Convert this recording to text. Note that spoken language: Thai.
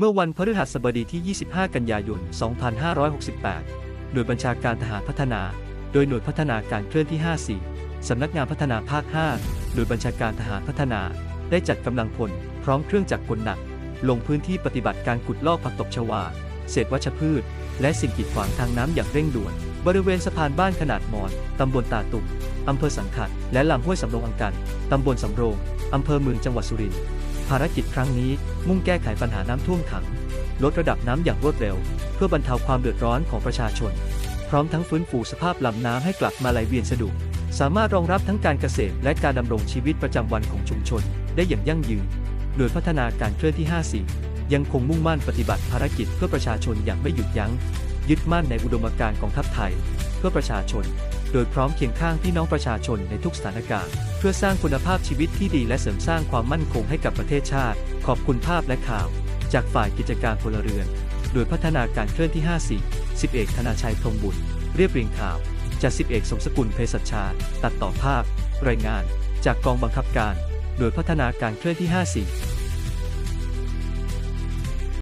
เมื่อวันพฤหัสบดีที่ 25 กันยายน 2568 หน่วยบัญชาการทหารพัฒนา โดยหน่วยพัฒนาการเคลื่อนที่ 54 สำนักงานพัฒนาภาค 5 หน่วยบัญชาการทหารพัฒนา ได้จัดกำลังพล พร้อมเครื่องจักรกลหนัก ลงพื้นที่ปฏิบัติการขุดลอกผักตบชวา เศษวัชพืช และสิ่งกีดขวางทางน้ำอย่างเร่งด่วน บริเวณสะพานบ้านขนาดมอน ตำบลตาตุ่มอำเภอสังขัด และลำห้วยสำโรงอังกัน ตำบลสำโรง อำเภอเมืองจังหวัดสุรินทร์ ภารกิจครั้งนี้มุ่งแก้ไขปัญหาน้ำท่วมขัง ลดระดับน้ำอย่างรวดเร็ว เพื่อบรรเทาความเดือดร้อนของประชาชน พร้อมทั้งฟื้นฟูสภาพลำน้ำให้กลับมาไหลเวียนสะดวกสามารถรองรับทั้งการเกษตรและการดำรงชีวิตประจำวันของชุมชน ได้อย่างยั่งยืน โดยพัฒนาการเคลื่อนที่ 54 ยังคงมุ่งมั่นปฏิบัติภารกิจเพื่อประชาชนอย่างไม่หยุดยัง้ง ยึดมั่นในอุดมการณ์กองทัพไทย เพื่อประชาชน ดยพร้อมเคียงข้างพี่น้องประชาชนในทุกสถานการณ์ เพื่อสร้างคุณภาพชีวิตที่ดีและเสริมสร้างความมั่นคงให้กับประเทศชาติ ขอบคุณภาพและข่าว จากฝ่ายกิจการพลเรือน โดยพัฒนาการเคลื่อนที่ 54 10เอกธนาชัยพรมบุตร เรียบเรียงข่าว จาก10เอกสมสกุลเภสัชชา ตัดต่อภาพ รายงาน จากกองบังคับการ โดยพัฒนาการเคลื่อนที่ 54